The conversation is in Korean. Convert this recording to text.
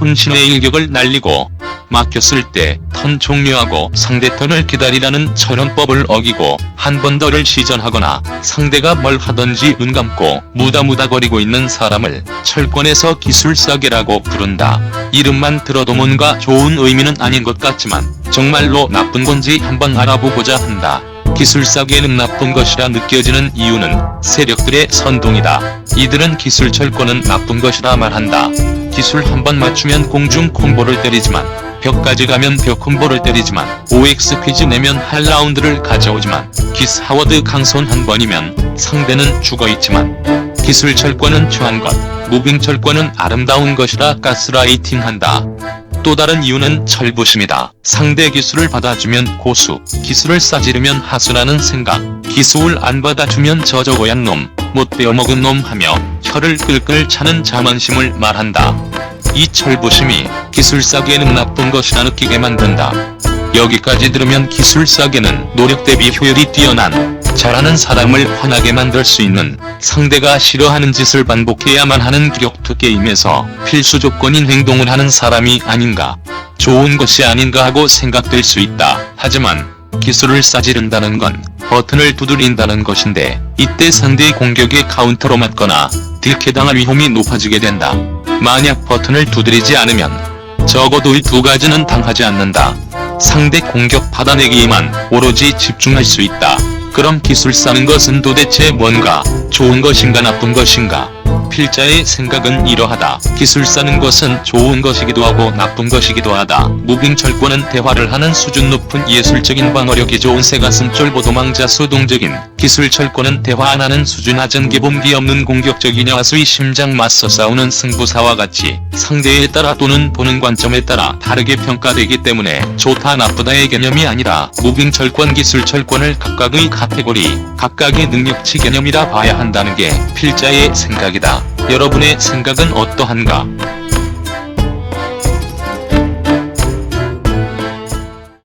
혼신의 일격을 날리고 막혔을 때 턴 종료하고 상대 턴을 기다리라는 철원법을 어기고 한 번 더를 시전하거나 상대가 뭘 하던지 눈 감고 무다무다거리고 있는 사람을 철권에서 기술사계라고 부른다. 이름만 들어도 뭔가 좋은 의미는 아닌 것 같지만 정말로 나쁜 건지 한번 알아보고자 한다. 기술사계는 나쁜 것이라 느껴지는 이유는 세력들의 선동이다. 이들은 기술 철권은 나쁜 것이라 말한다. 기술 한 번 맞추면 공중 콤보를 때리지만 벽까지 가면 벽 콤보를 때리지만 OX 퀴즈 내면 할 라운드를 가져오지만 기스 하워드 강손 한 번이면 상대는 죽어있지만 기술 철권은 추한 것, 무빙 철권은 아름다운 것이라 가스라이팅 한다. 또 다른 이유는 철부심이다. 상대 기술을 받아주면 고수, 기술을 싸지르면 하수라는 생각, 기술을 안 받아주면 저저고얀 놈, 못 배워먹은 놈 하며 혀를 끌끌 차는 자만심을 말한다. 이 철부심이 기술사계는 나쁜 것이라 느끼게 만든다. 여기까지 들으면 기술사계는 노력 대비 효율이 뛰어난 잘하는 사람을 화나게 만들 수 있는 상대가 싫어하는 짓을 반복해야만 하는 기력투 게임에서 필수 조건인 행동을 하는 사람이 아닌가. 좋은 것이 아닌가 하고 생각될 수 있다. 하지만 기술을 싸지른다는 건 버튼을 두드린다는 것인데 이때 상대의 공격에 카운터로 맞거나 딜캐당할 위험이 높아지게 된다. 만약 버튼을 두드리지 않으면 적어도 이 두 가지는 당하지 않는다. 상대 공격 받아내기에만 오로지 집중할 수 있다. 그럼 기술 쌓는 것은 도대체 뭔가? 좋은 것인가 나쁜 것인가? 필자의 생각은 이러하다. 기술 쌓는 것은 좋은 것이기도 하고 나쁜 것이기도 하다. 무빙 철권은 대화를 하는 수준 높은 예술적인 방어력이 좋은 새가슴 쫄 보 도망자 수동적인 기술 철권은 대화 안 하는 수준 낮은 기본기 없는 공격적인 야수의 심장 맞서 싸우는 승부사와 같이 상대에 따라 또는 보는 관점에 따라 다르게 평가되기 때문에 좋다 나쁘다의 개념이 아니라 무빙 철권 기술 철권을 각각의 카테고리 각각의 능력치 개념이라 봐야 한다는 게 필자의 생각이다. 여러분의 생각은 어떠한가?